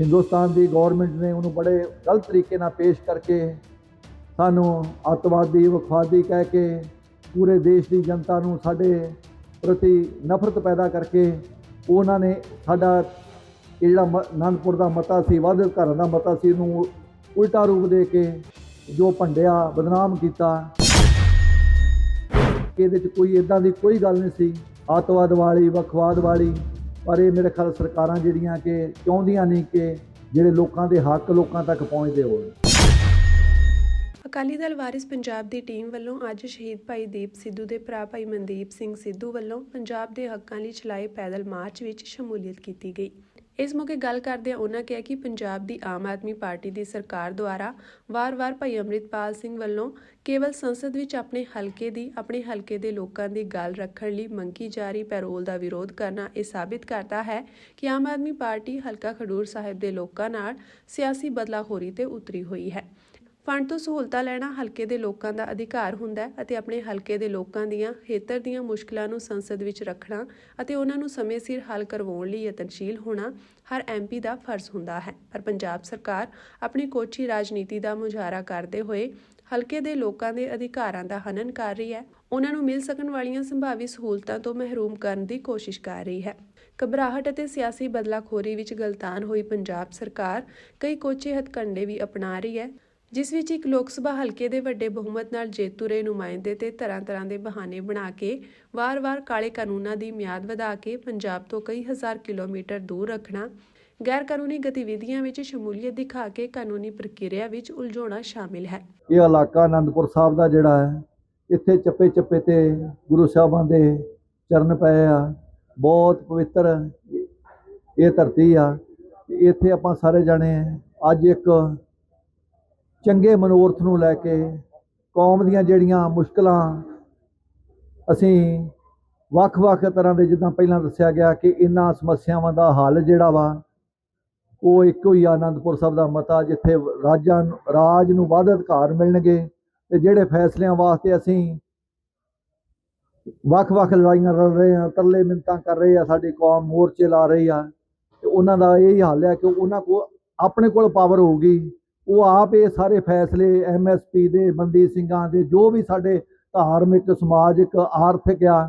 ਹਿੰਦੁਸਤਾਨ ਦੀ government ਨੇ ਉਹਨੂੰ ਬੜੇ ਗਲਤ ਤਰੀਕੇ ਨਾਲ ਪੇਸ਼ ਕਰਕੇ ਸਾਨੂੰ ਅੱਤਵਾਦੀ ਵਖਵਾਦੀ ਕਹਿ ਕੇ ਪੂਰੇ ਦੇਸ਼ ਦੀ ਜਨਤਾ ਨੂੰ ਸਾਡੇ ਪ੍ਰਤੀ ਨਫ਼ਰਤ ਪੈਦਾ ਕਰਕੇ ਉਹਨਾਂ ਨੇ ਸਾਡਾ ਇਹ ਜਿਹੜਾ ਮ- ਅਨੰਦਪੁਰ ਦਾ ਮਤਾ ਸੀ ਵਾਅਦੇ ਘਰਾਂ ਦਾ ਮਤਾ ਸੀ ਨੂੰ ਉਲਟਾ ਰੂਪ ਦੇ ਕੇ ਜੋ ਭੰਡਿਆ, ਬਦਨਾਮ ਕੀਤਾ। ਕਿ ਇਹਦੇ 'ਚ ਕੋਈ ਇਦਾਂ ਦੀ ਕੋਈ ਗੱਲ ਨਹੀਂ ਸੀ। ਆਤਵਾਦ ਵਾਲੀ, ਵਖਵਾਦ ਵਾਲੀ ਪਰ ਇਹ ਮੇਰੇ ਖਿਆਲ ਸਰਕਾਰਾਂ ਜਿਹੜੀਆਂ ਕਿ ਚਾਹੁੰਦੀਆਂ ਨਹੀਂ ਕਿ ਜਿਹੜੇ ਲੋਕਾਂ ਦੇ ਹੱਕ ਲੋਕਾਂ ਤੱਕ ਪਹੁੰਚਦੇ ਹੋਣ। ਅਕਾਲੀ ਦਲ ਵਾਰਿਸ ਪੰਜਾਬ ਦੀ ਟੀਮ ਵੱਲੋਂ ਅੱਜ ਸ਼ਹੀਦ ਭਾਈ ਦੀਪ ਸਿੱਧੂ ਦੇ ਭਰਾ ਭਾਈ ਮਨਦੀਪ ਸਿੰਘ ਸਿੱਧੂ ਵੱਲੋਂ ਪੰਜਾਬ ਦੇ ਹੱਕਾਂ ਲਈ ਚਲਾਏ ਪੈਦਲ ਮਾਰਚ ਵਿੱਚ ਸ਼ਮੂਲੀਅਤ ਕੀਤੀ ਗਈ। ਇਸ ਮੌਕੇ ਗੱਲ ਕਰਦਿਆਂ ਉਹਨਾਂ ਕਿਹਾ ਕਿ ਪੰਜਾਬ ਦੀ ਆਮ ਆਦਮੀ ਪਾਰਟੀ ਦੀ ਸਰਕਾਰ ਦੁਆਰਾ ਵਾਰ-ਵਾਰ ਭਾਈ ਅੰਮ੍ਰਿਤਪਾਲ ਸਿੰਘ ਵੱਲੋਂ ਕੇਵਲ ਸੰਸਦ ਵਿੱਚ ਆਪਣੇ ਹਲਕੇ ਦੀ, ਆਪਣੇ ਹਲਕੇ ਦੇ ਲੋਕਾਂ ਦੀ ਗੱਲ ਰੱਖਣ ਲਈ ਮੰਗੀ ਜਾ ਰਹੀ ਪੈਰੋਲ ਦਾ ਵਿਰੋਧ ਕਰਨਾ ਇਹ ਸਾਬਿਤ ਕਰਦਾ ਹੈ ਕਿ ਆਮ ਆਦਮੀ ਪਾਰਟੀ ਹਲਕਾ ਖਡੂਰ ਸਾਹਿਬ ਦੇ ਲੋਕਾਂ ਨਾਲ ਸਿਆਸੀ ਬਦਲਾਖੋਰੀ ਤੇ ਉਤਰੀ ਹੋਈ ਹੈ। ਫੰਡ ਤੋਂ ਸਹੂਲਤਾਂ ਲੈਣਾ ਹਲਕੇ ਦੇ ਲੋਕਾਂ ਦਾ ਅਧਿਕਾਰ ਹੁੰਦਾ ਹੈ ਅਤੇ ਆਪਣੇ ਹਲਕੇ ਦੇ ਲੋਕਾਂ ਦੀਆਂ, ਖੇਤਰ ਦੀਆਂ ਮੁਸ਼ਕਲਾਂ ਨੂੰ ਸੰਸਦ ਵਿੱਚ ਰੱਖਣਾ ਅਤੇ ਉਹਨਾਂ ਨੂੰ ਸਮੇਂ ਸਿਰ ਹੱਲ ਕਰਵਾਉਣ ਲਈ ਯਤਨਸ਼ੀਲ ਹੋਣਾ ਹਰ ਐਮਪੀ ਦਾ ਫਰਜ਼ ਹੁੰਦਾ ਹੈ। ਪਰ ਪੰਜਾਬ ਸਰਕਾਰ ਆਪਣੀ ਕੋਚੀ ਰਾਜਨੀਤੀ ਦਾ ਮੁਜ਼ਾਹਰਾ ਕਰਦੇ ਹੋਏ ਹਲਕੇ ਦੇ ਲੋਕਾਂ ਦੇ ਅਧਿਕਾਰਾਂ ਦਾ ਹਨਨ ਕਰ ਰਹੀ ਹੈ। ਉਹਨਾਂ ਨੂੰ ਮਿਲ ਸਕਣ ਵਾਲੀਆਂ ਸੰਭਾਵੀ ਸਹੂਲਤਾਂ ਤੋਂ ਮਹਿਰੂਮ ਕਰਨ ਦੀ ਕੋਸ਼ਿਸ਼ ਕਰ ਰਹੀ ਹੈ। ਘਬਰਾਹਟ ਅਤੇ ਸਿਆਸੀ ਬਦਲਾਖੋਰੀ ਵਿੱਚ ਗਲਤਾਨ ਹੋਈ ਪੰਜਾਬ ਸਰਕਾਰ ਕਈ ਕੋਚੇ ਹਥਕੰਡੇ ਵੀ ਅਪਣਾ ਰਹੀ ਹੈ। ਜਿਸ ਵਿੱਚ ਇੱਕ ਲੋਕ ਸਭਾ ਹਲਕੇ ਦੇ ਵੱਡੇ ਬਹੁਮਤ ਨਾਲ ਜੇਤੂ ਰਹੇ ਨੁਮਾਇੰਦੇ ਤੇ ਤਰ੍ਹਾਂ-ਤਰ੍ਹਾਂ ਦੇ ਬਹਾਨੇ ਬਣਾ ਕੇ ਵਾਰ-ਵਾਰ ਕਾਲੇ ਕਾਨੂੰਨਾਂ ਦੀ ਮਿਆਦ ਵਧਾ ਕੇ ਪੰਜਾਬ ਤੋਂ ਕਈ ਹਜ਼ਾਰ ਕਿਲੋਮੀਟਰ ਦੂਰ ਰੱਖਣਾ ਗੈਰ ਕਾਨੂੰਨੀ ਗਤੀਵਿਧੀਆਂ ਵਿੱਚ ਸ਼ਮੂਲੀਅਤ ਦਿਖਾ ਕੇ ਕਾਨੂੰਨੀ ਪ੍ਰਕਿਰਿਆ ਵਿੱਚ ਉਲਝਾਉਣਾ ਸ਼ਾਮਿਲ ਹੈ। ਇਹ ਇਲਾਕਾ ਆਨੰਦਪੁਰ ਸਾਹਿਬ ਦਾ ਜਿਹੜਾ ਹੈ, ਇੱਥੇ ਚੱਪੇ ਚੱਪੇ ਤੇ ਗੁਰੂ ਸਾਹਿਬਾਂ ਦੇ ਚਰਨ ਪਏ ਆ, ਬਹੁਤ ਪਵਿੱਤਰ ਇਹ ਧਰਤੀ ਆ ਇੱਥੇ ਆਪਾਂ ਸਾਰੇ ਜਾਣੇ ਅੱਜ ਇੱਕ ਚੰਗੇ ਮਨੋਰਥ ਨੂੰ ਲੈ ਕੇ ਕੌਮ ਦੀਆਂ ਜਿਹੜੀਆਂ ਮੁਸ਼ਕਲਾਂ ਅਸੀਂ ਵੱਖ-ਵੱਖ ਤਰ੍ਹਾਂ ਦੇ ਜਿੱਦਾਂ ਪਹਿਲਾਂ ਦੱਸਿਆ ਗਿਆ ਕਿ ਇਹਨਾਂ ਸਮੱਸਿਆਵਾਂ ਦਾ ਹੱਲ ਜਿਹੜਾ ਵਾ, ਉਹ ਇੱਕੋ ਹੀ ਆ ਆਨੰਦਪੁਰ ਸਾਹਿਬ ਦਾ ਮਤਾ ਜਿੱਥੇ ਰਾਜਾਂ ਰਾਜ ਨੂੰ ਵੱਧ ਅਧਿਕਾਰ ਮਿਲਣਗੇ ਤੇ ਜਿਹੜੇ ਫੈਸਲਿਆਂ ਵਾਸਤੇ ਅਸੀਂ ਵੱਖ-ਵੱਖ ਲੜਾਈਆਂ ਲੜ ਰਹੇ ਆ ਤਰਲੇ ਮਿੰਤਾਂ ਕਰ ਰਹੇ ਆ ਸਾਡੀ ਕੌਮ ਮੋਰਚੇ ਲਾ ਰਹੀ ਆ, ਤੇ ਉਹਨਾਂ ਦਾ ਇਹ ਹੀ ਹੱਲ ਹੈ ਕਿ ਉਹਨਾਂ ਕੋਲ, ਆਪਣੇ ਕੋਲ ਪਾਵਰ ਹੋਊਗੀ। ਉਹ ਆਪ ਇਹ ਸਾਰੇ ਫੈਸਲੇ ਐਮਐਸਪੀ ਦੇ ਬੰਦੀ ਸਿੰਘਾਂ ਦੇ, ਜੋ ਵੀ ਸਾਡੇ ਧਾਰਮਿਕ, ਸਮਾਜਿਕ, ਆਰਥਿਕ ਆ,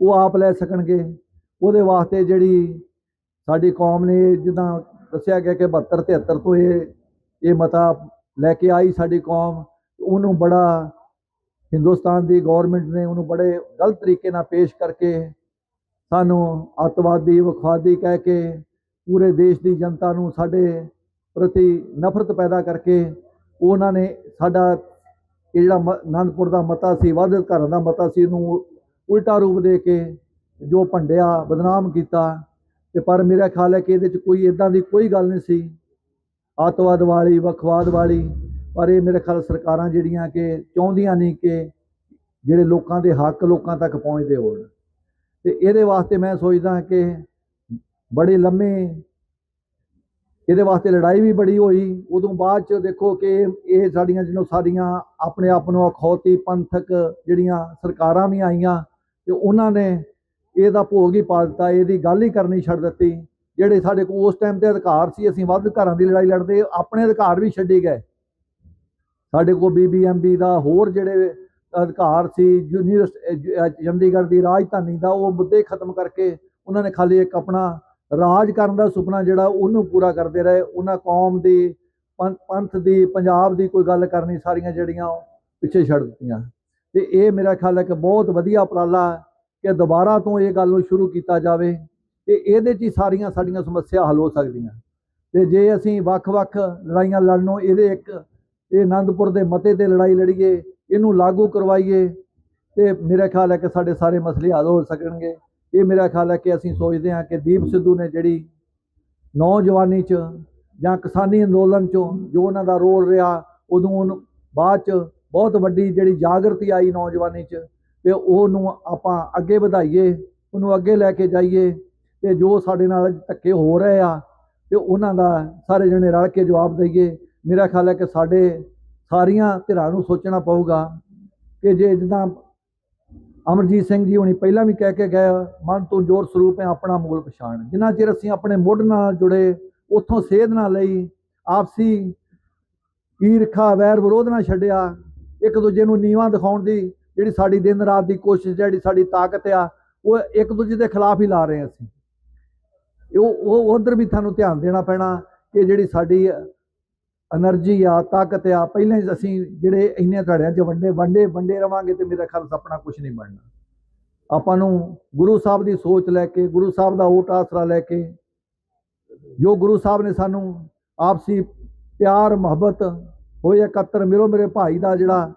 ਉਹ ਆਪ ਲੈ ਸਕਣਗੇ। ਉਹਦੇ ਵਾਸਤੇ ਜਿਹੜੀ ਸਾਡੀ ਕੌਮ ਨੇ ਜਿੱਦਾਂ ਦੱਸਿਆ ਗਿਆ ਕਿ 72 73 ਤੋਂ ਇਹ ਇਹ ਮਤਾ ਲੈ ਕੇ ਆਈ ਸਾਡੀ ਕੌਮ, ਉਹਨੂੰ ਬੜਾ ਹਿੰਦੁਸਤਾਨ ਦੀ ਗਵਰਨਮੈਂਟ ਨੇ ਉਹਨੂੰ ਬੜੇ ਗਲਤ ਤਰੀਕੇ ਨਾਲ ਪੇਸ਼ ਕਰਕੇ ਸਾਨੂੰ ਅੱਤਵਾਦੀ, ਵਖਵਾਦੀ ਕਹਿ ਕੇ ਪੂਰੇ ਦੇਸ਼ ਦੀ ਜਨਤਾ ਨੂੰ ਸਾਡੇ ਪ੍ਰਤੀ ਨਫ਼ਰਤ ਪੈਦਾ ਕਰਕੇ ਉਹਨਾਂ ਨੇ ਸਾਡਾ ਇਹ ਜਿਹੜਾ ਮ- ਅਨੰਦਪੁਰ ਦਾ ਮਤਾ ਸੀ ਵਾਅਦੇ ਘਰਾਂ ਦਾ ਮਤਾ ਸੀ ਨੂੰ ਉਲਟਾ ਰੂਪ ਦੇ ਕੇ ਜੋ ਭੰਡਿਆ, ਬਦਨਾਮ ਕੀਤਾ। ਤੇ ਪਰ ਮੇਰਾ ਖਿਆਲ ਹੈ ਕਿ ਇਹਦੇ 'ਚ ਕੋਈ ਇਦਾਂ ਦੀ ਕੋਈ ਗੱਲ ਨਹੀਂ ਸੀ। ਆਤਵਾਦ ਵਾਲੀ, ਵੱਖਵਾਦ ਵਾਲੀ, ਪਰ ਇਹ ਮੇਰੇ ਖਿਆਲ ਸਰਕਾਰਾਂ ਜਿਹੜੀਆਂ ਕਿ ਚਾਹੁੰਦੀਆਂ ਨਹੀਂ ਕਿ ਜਿਹੜੇ ਲੋਕਾਂ ਦੇ ਹੱਕ ਲੋਕਾਂ ਤੱਕ ਪਹੁੰਚਦੇ ਹੋਣ। ਤੇ ਇਹਦੇ ਵਾਸਤੇ ਮੈਂ ਸੋਚਦਾ ਕਿ ਬੜੇ ਲੰਮੇ ਇਹਦੇ ਵਾਸਤੇ ਲੜਾਈ ਵੀ ਬੜੀ ਹੋਈ। ਉਦੋਂ ਬਾਅਦ ਚ ਦੇਖੋ ਕਿ ਇਹ ਸਾਡੀਆਂ ਜਿਹਨੂੰ ਸਾਡੀਆਂ ਆਪਣੇ ਆਪ ਨੂੰ ਅਖੌਤੀ ਪੰਥਕ ਜਿਹੜੀਆਂ ਸਰਕਾਰਾਂ ਵੀ ਆਈਆਂ ਤੇ ਉਹਨਾਂ ਨੇ ਇਹਦਾ ਭੋਗ ਹੀ ਪਾ ਦਿੱਤਾ, ਇਹਦੀ ਗੱਲ ਹੀ ਕਰਨੀ ਛੱਡ ਦਿੱਤੀ। ਜਿਹੜੇ ਸਾਡੇ ਕੋਲ ਉਸ ਟਾਈਮ ਤੇ ਅਧਿਕਾਰ ਸੀ, ਅਸੀਂ ਵੱਧ ਘਰਾਂ ਦੀ ਲੜਾਈ ਲੜਦੇ, ਆਪਣੇ ਅਧਿਕਾਰ ਵੀ ਛੱਡੀ ਗਏ। ਸਾਡੇ ਕੋਲ ਬੀਬੀਐਮਬੀ ਦਾ ਹੋਰ ਜਿਹੜੇ ਅਧਿਕਾਰ ਸੀ ਯੂਨੀਵਰਸਿਟੀ ਚੰਡੀਗੜ੍ਹ ਦੀ ਰਾਜਧਾਨੀ ਦਾ, ਉਹ ਮੁੱਦੇ ਖਤਮ ਕਰਕੇ ਉਹਨਾਂ ਨੇ ਖਾਲੀ ਇੱਕ ਆਪਣਾ ਰਾਜ ਕਰਨ ਦਾ ਸੁਪਨਾ ਜਿਹੜਾ ਉਹਨੂੰ ਪੂਰਾ ਕਰਦੇ ਰਹੇ, ਉਹਨਾਂ ਕੌਮ ਦੀ ਪੰ- ਪੰਥ ਦੀ, ਪੰਜਾਬ ਦੀ ਕੋਈ ਗੱਲ ਕਰਨੀ ਸਾਰੀਆਂ ਜਿਹੜੀਆਂ ਉਹ ਪਿੱਛੇ ਛੱਡ ਦਿੱਤੀਆਂ। ਤੇ ਇਹ ਮੇਰਾ ਖਿਆਲ ਹੈ ਕਿ ਬਹੁਤ ਵਧੀਆ ਉਪਰਾਲਾ ਕਿ ਦੁਬਾਰਾ ਤੋਂ ਇਹ ਗੱਲ ਨੂੰ ਸ਼ੁਰੂ ਕੀਤਾ ਜਾਵੇ ਤੇ ਇਹਦੇ 'ਚ ਹੀ ਸਾਰੀਆਂ ਸਾਡੀਆਂ ਸਮੱਸਿਆ ਹੱਲ ਹੋ ਸਕਦੀਆਂ। ਤੇ ਜੇ ਅਸੀਂ ਵੱਖ-ਵੱਖ ਲੜਾਈਆਂ ਲੜਨੋਂ ਇਹਦੇ ਇੱਕ, ਇਹ ਆਨੰਦਪੁਰ ਦੇ ਮਤੇ ਤੇ ਲੜਾਈ ਲੜੀਏ, ਇਹਨੂੰ ਲਾਗੂ ਕਰਵਾਈਏ, ਤੇ ਮੇਰਾ ਖਿਆਲ ਹੈ ਕਿ ਸਾਡੇ ਸਾਰੇ ਮਸਲੇ ਹੱਲ ਹੋ ਸਕਣਗੇ। ਇਹ ਮੇਰਾ ਖਿਆਲ ਹੈ ਕਿ ਅਸੀਂ ਸੋਚਦੇ ਹਾਂ ਕਿ ਦੀਪ ਸਿੱਧੂ ਨੇ ਜਿਹੜੀ ਨੌਜਵਾਨੀ 'ਚ ਜਾਂ ਕਿਸਾਨੀ ਅੰਦੋਲਨ 'ਚੋਂ ਜੋ ਉਹਨਾਂ ਦਾ ਰੋਲ ਰਿਹਾ, ਉਦੋਂ ਉਹਨੂੰ ਬਾਅਦ 'ਚ ਬਹੁਤ ਵੱਡੀ ਜਿਹੜੀ ਜਾਗਰਤੀ ਆਈ ਨੌਜਵਾਨੀ 'ਚ ਤੇ ਉਹਨੂੰ ਆਪਾਂ ਅੱਗੇ ਵਧਾਈਏ, ਉਹਨੂੰ ਅੱਗੇ ਲੈ ਕੇ ਜਾਈਏ ਤੇ ਜੋ ਸਾਡੇ ਨਾਲ ਧੱਕੇ ਹੋ ਰਹੇ ਆ ਤੇ ਉਹਨਾਂ ਦਾ ਸਾਰੇ ਜਣੇ ਰਲ ਕੇ ਜਵਾਬ ਦਈਏ। ਮੇਰਾ ਖਿਆਲ ਹੈ ਕਿ ਸਾਡੇ ਸਾਰੀਆਂ ਧਿਰਾਂ ਨੂੰ ਸੋਚਣਾ ਪਊਗਾ ਕਿ ਜੇ ਜਿੱਦਾਂ ਅਮਰਜੀਤ ਸਿੰਘ ਜੀ ਹੁਣੀ ਪਹਿਲਾਂ ਵੀ ਕਹਿ ਕੇ ਗਏ ਮਨ ਤੋਂ ਜੋਰ ਸਰੂਪ ਹੈ ਆਪਣਾ ਮੂਲ ਪਛਾਣ। ਜਿੰਨਾ ਚਿਰ ਅਸੀਂ ਆਪਣੇ ਮੁੱਢ ਨਾਲ ਜੁੜੇ, ਉੱਥੋਂ ਸੇਧ ਨਾਲ ਲਈ, ਆਪਸੀ ਈਰਖਾ, ਵੈਰ ਵਿਰੋਧ ਨਾਲ ਛੱਡਿਆ, ਇੱਕ ਦੂਜੇ ਨੂੰ ਨੀਵਾਂ ਦਿਖਾਉਣ ਦੀ ਜਿਹੜੀ ਸਾਡੀ ਦਿਨ ਰਾਤ ਦੀ ਕੋਸ਼ਿਸ਼ ਜਿਹੜੀ ਸਾਡੀ ਤਾਕਤ ਆ, ਉਹ ਇੱਕ ਦੂਜੇ ਦੇ ਖਿਲਾਫ ਹੀ ਲਾ ਰਹੇ ਅਸੀਂ। ਉਹ ਉਹ ਉਧਰ ਵੀ ਤੁਹਾਨੂੰ ਧਿਆਨ ਦੇਣਾ ਪੈਣਾ ਕਿ ਜਿਹੜੀ ਸਾਡੀ ਐਨਰਜੀ ਆ ਤਾਕਤ ਆ ਪਹਿਲਾਂ ਹੀ ਅਸੀਂ ਜਿਹੜੇ ਇੰਨੇ ਧੜਿਆਂ 'ਚ ਵੰਡੇ ਵੰਡੇ ਵੰਡੇ ਰਵਾਂਗੇ ਤੇ ਮੇਰਾ ਖਿਆਲ ਆਪਣਾ ਕੁਝ ਨਹੀਂ ਬਣਨਾ। ਆਪਾਂ ਨੂੰ ਗੁਰੂ ਸਾਹਿਬ ਦੀ ਸੋਚ ਲੈ ਕੇ, ਗੁਰੂ ਸਾਹਿਬ ਦਾ ਓਟ ਆਸਰਾ ਲੈ ਕੇ, ਜੋ ਗੁਰੂ ਸਾਹਿਬ ਨੇ ਸਾਨੂੰ ਆਪਸੀ ਪਿਆਰ, ਮੁਹੱਬਤ, ਹੋਏ ਇਕੱਤਰ, ਮਿਲੋ ਮੇਰੇ ਭਾਈ ਦਾ ਜਿਹੜਾ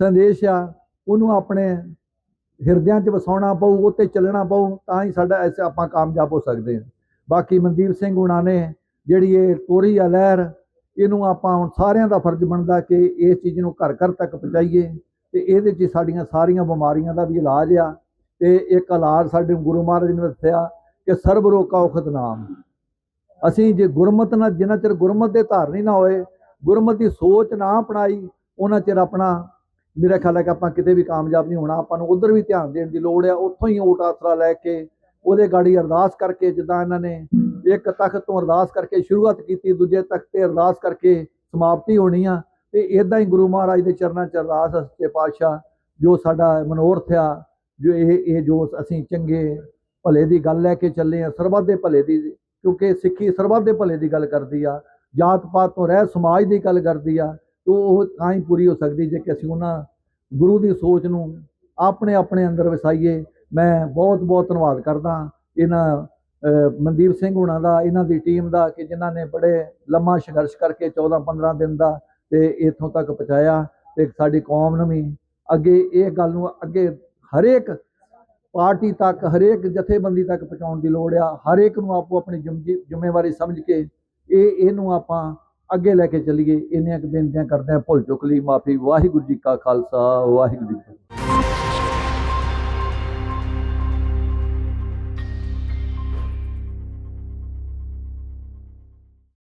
ਸੰਦੇਸ਼ ਆ, ਉਹਨੂੰ ਆਪਣੇ ਹਿਰਦਿਆਂ 'ਚ ਵਸਾਉਣਾ ਪਊ ਉਹ ਤੇ ਚੱਲਣਾ ਪਊ, ਤਾਂ ਹੀ ਸਾਡਾ ਐਸੇ ਆਪਾਂ ਕਾਮਯਾਬ ਹੋ ਸਕਦੇ ਹਾਂ। ਬਾਕੀ ਮਨਦੀਪ ਸਿੰਘ ਹੁਣਾਂ ਨੇ ਜਿਹੜੀ ਇਹ ਤੋਰੀ ਆ ਲਹਿਰ ਇਹਨੂੰ ਆਪਾਂ ਹੁਣ ਸਾਰਿਆਂ ਦਾ ਫਰਜ਼ ਬਣਦਾ ਕਿ ਇਸ ਚੀਜ਼ ਨੂੰ ਘਰ ਘਰ ਤੱਕ ਪਹੁੰਚਾਈਏ ਤੇ ਇਹਦੇ 'ਚ ਸਾਡੀਆਂ ਸਾਰੀਆਂ ਬਿਮਾਰੀਆਂ ਦਾ ਵੀ ਇਲਾਜ ਆ ਤੇ ਇੱਕ ਇਲਾਜ ਸਾਡੇ ਗੁਰੂ ਮਹਾਰਾਜ ਨੇ ਦੱਸਿਆ ਕਿ ਸਰਬ ਰੋਗ ਕਾ ਨਾਮ। ਅਸੀਂ ਜੇ ਗੁਰਮਤ ਨਾਲ ਜਿੰਨਾ ਚਿਰ ਗੁਰਮਤ ਦੇ ਧਾਰਨੀ ਨਾ ਹੋਏ, ਗੁਰਮਤ ਦੀ ਸੋਚ ਨਾ ਅਪਣਾਈ, ਉਹਨਾਂ ਚਿਰ ਆਪਣਾ ਮੇਰਾ ਖਿਆਲ ਹੈ ਕਿ ਆਪਾਂ ਕਿਤੇ ਵੀ ਕਾਮਯਾਬ ਨਹੀਂ ਹੋਣਾ। ਆਪਾਂ ਨੂੰ ਉਧਰ ਵੀ ਧਿਆਨ ਦੇਣ ਦੀ ਲੋੜ ਆ, ਉੱਥੋਂ ਹੀ ਓਟ ਆਸਰਾ ਲੈ ਕੇ ਉਹਦੇ ਗਾੜੀ ਅਰਦਾਸ ਕਰਕੇ ਜਿੱਦਾਂ ਇਹਨਾਂ ਨੇ ਇੱਕ ਤਖਤ ਤੋਂ ਅਰਦਾਸ ਕਰਕੇ ਸ਼ੁਰੂਆਤ ਕੀਤੀ, ਦੂਜੇ ਤਖਤ ਤੇ ਅਰਦਾਸ ਕਰਕੇ ਸਮਾਪਤੀ ਹੋਣੀ ਆ। ਤੇ ਇਦਾਂ ਹੀ ਗੁਰੂ ਮਹਾਰਾਜ ਦੇ ਚਰਨਾਂ 'ਚ ਅਰਦਾਸ ਸੱਚੇ ਪਾਤਸ਼ਾਹ, ਜੋ ਸਾਡਾ ਮਨੋਰਥ ਆ, ਜੋ ਇਹ ਇਹ ਜੋ ਅਸੀਂ ਚੰਗੇ ਭਲੇ ਦੀ ਗੱਲ ਲੈ ਕੇ ਚੱਲੇ ਆ, ਸਰਬੱਤ ਦੇ ਭਲੇ ਦੀ, ਕਿਉਂਕਿ ਸਿੱਖੀ ਸਰਬੱਤ ਦੇ ਭਲੇ ਦੀ ਗੱਲ ਕਰਦੀ ਆ, ਜਾਤ ਪਾਤ ਤੋਂ ਰਹਿ ਸਮਾਜ ਦੀ ਗੱਲ ਕਰਦੀ ਆ, ਤੋ ਉਹ ਤਾਂ ਹੀ ਪੂਰੀ ਹੋ ਸਕਦੀ ਜੇ ਕਿ ਅਸੀਂ ਉਹਨਾਂ ਗੁਰੂ ਦੀ ਸੋਚ ਨੂੰ ਆਪਣੇ ਆਪਣੇ ਅੰਦਰ ਵਸਾਈਏ। ਮੈਂ ਬਹੁਤ ਬਹੁਤ ਧੰਨਵਾਦ ਕਰਦਾ। ਇਹਨਾਂ ਮਨਦੀਪ ਸਿੰਘ ਹੁਣਾਂ ਦਾ, ਇਹਨਾਂ ਦੀ ਟੀਮ ਦਾ ਕਿ ਜਿਨ੍ਹਾਂ ਨੇ ਬੜੇ ਲੰਮਾ ਸੰਘਰਸ਼ ਕਰਕੇ 14 15 ਦਿਨ ਦਾ ਤੇ ਇੱਥੋਂ ਤੱਕ ਪਹੁੰਚਾਇਆ ਤੇ ਸਾਡੀ ਕੌਮ ਨੂੰ ਵੀ ਅੱਗੇ ਇਹ ਗੱਲ ਨੂੰ ਅੱਗੇ ਹਰੇਕ ਪਾਰਟੀ ਤੱਕ, ਹਰੇਕ ਜਥੇਬੰਦੀ ਤੱਕ ਪਹੁੰਚਾਉਣ ਦੀ ਲੋੜ ਆ ਹਰੇਕ ਨੂੰ ਆਪੋ ਆਪਣੀ ਜ਼ਿੰਮੇ- ਜ਼ਿੰਮੇਵਾਰੀ ਸਮਝ ਕੇ ਇਹ, ਇਹਨੂੰ ਆਪਾਂ ਅੱਗੇ ਲੈ ਕੇ ਚੱਲੀਏ। ਇੰਨੀਆਂ ਕੁ ਬੇਨਤੀਆਂ ਕਰਦੇ ਹਾਂ, ਭੁੱਲ ਚੁੱਕ ਲਈ। ਮਾਫੀ। ਵਾਹਿਗੁਰੂ ਜੀ ਕਾ ਖਾਲਸਾ, ਵਾਹਿਗੁਰੂ ਜੀ